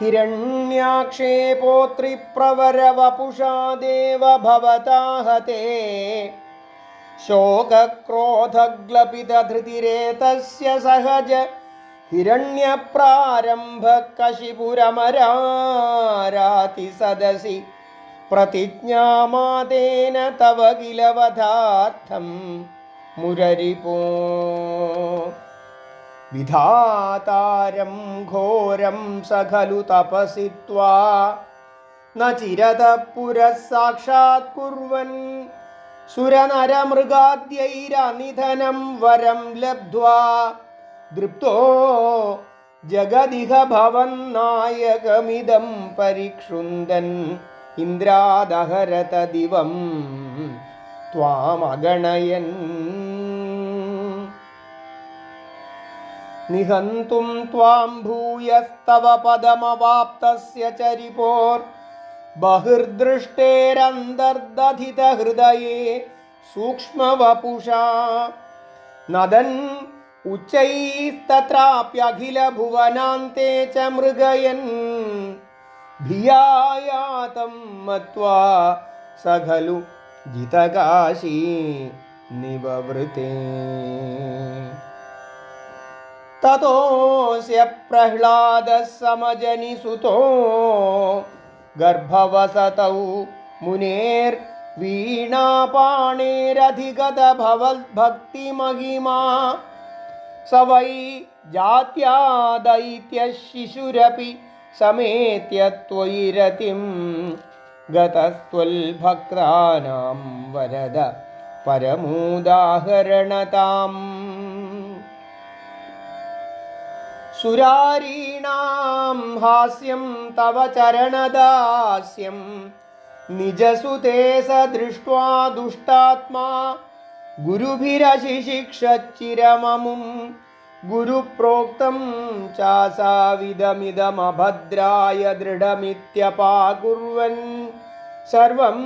हिरण्याक्षे पोत्रिप्रवरवपुषादेव भवताहते शोकक्रोधग्लपितधृतिरेतस्य सहज हिरण्यप्रारम्भकशिपुरमरारातिसदसि प्रतिज्ञामातेन तव किलवधार्थं मुररिपो വിധാതാരം ഘോരം സഖലു തപസി ന ചിരത പുരസാക്ഷാത് കുർവൻ സുരനരമൃഗാദ്യൈരനിധനം വരം ലബ്ധ്വാ ദൃപ്തോ ജഗദിഹ ഭവൻ നായകമിതം പരിക്ഷുന്ദൻ ഇന്ദ്രാദഹരത ദിവം त्वामगणयन् निहन्तुं त्वां भूयस्तव पदमवाप्तस्य च रिपोर्बहिर्दृष्टेरन्तर्दधितहृदये सूक्ष्मवपुषा नदन् उच्चैस्तत्राप्यखिलभुवनान्ते च मृगयन् भियायातं मत्वा स खलु जितकाशी निववृते ततोऽस्य प्रह्लादसमजनिसुतो गर्भवसतौ मुनेर्वीणापाणेरधिगतभवद्भक्तिमहिमा स वै जात्या दैत्यशिशुरपि समेत्य त्वयि रतिं गतस्त्वल्भक्तानां वरद परमोदाहरणताम् സുരാരീണാം ഹാസ്യം തവ ചരണദാസ്യം നിജസുതേ സദൃഷ്ട്വാ ദുഷ്ടാത്മാ ഗുരുഭിരശിശിക്ഷിരമമും ഗുരുപ്രോക്തം ചാസാവിധമിതമഭദ്രായ ദൃഢമിത്യപാകുർവൻ സർവം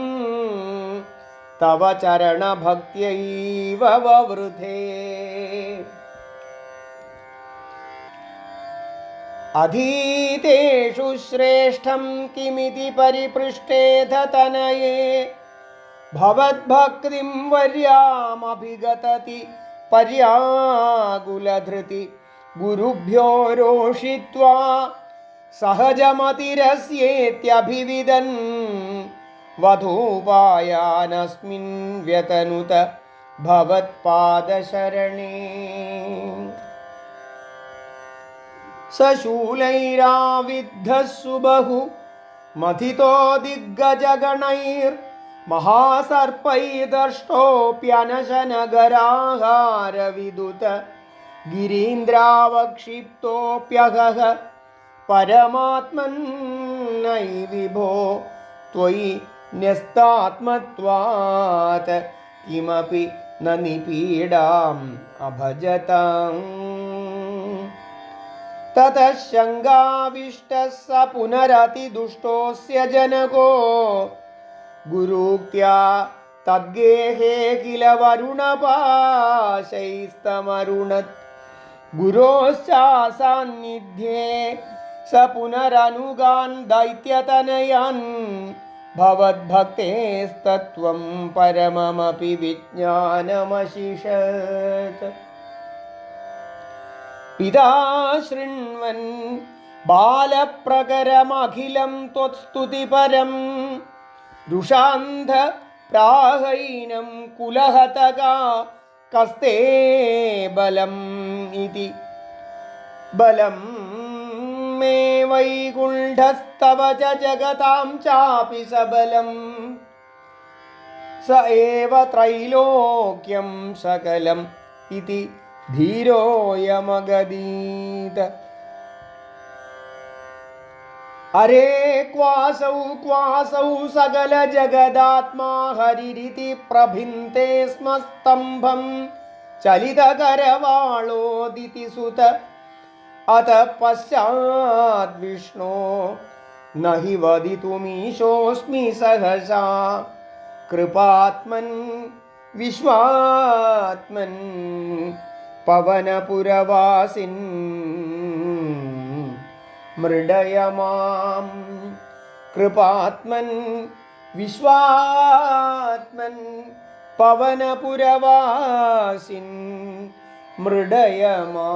തവ ചരണഭക്തിയൈവ अधीतेषु श्रेष्ठं किमिति परिपृष्टेधतनये भवद्भक्तिं वर्यामभिगतति पर्याकुलधृति गुरुभ्यो रोषित्वा सहजमतिरस्येत्यभिविदन् वधूपायानस्मिन् व्यतनुत भवत्पादशरणे സശൂലൈരാവിദ്ധസ്സു ബഹു മഥിതോ ദിഗ്ഗജഗണൈർമഹാസർപ്പൈദർഷ്ടോപ്യനശനഗരാഹാരവിദുത ഗിരീന്ദ്രാവക്ഷിപ്തോപ്യഹ പരമാത്മന്നൈ വിഭോ त्वयि न्यस्तात्मत्वात् किमपि न निपीडाम् ततः शङ्गाविष्टः स पुनरतिदुष्टोऽस्य जनको गुरूक्त्या तद्गेहे किल वरुणपाशैस्तमरुणत् गुरोश्चासान्निध्ये स पुनरनुगान् दैत्यतनयान् भवद्भक्तेस्तत्त्वं परममपि विज्ञानमशिषत् पिता शृण्व बाल प्रकर अखिलं त्वत्स्तुतिपरम् दुषांध प्राहैनं कस्ते बलम् इति बलम् मे वैकुण्ठस्तव च चापि सबलम् स एव इति धीरोऽयमगदीत अरे क्वासौ क्वासौ जगदात्मा हरिरिति प्रभिन्ते स्म स्तम्भं चलितकरवाणोदिति सुत अत पश्चाद्विष्णो न हि वदितुमीशोऽस्मि सहसा कृपात्मन् विश्वात्मन् പവനപുരവാസിൻ മൃഡയമാം കൃപാത്മൻ വിശ്വാത്മൻ പവനപുരവാസിൻ മൃഡയമാം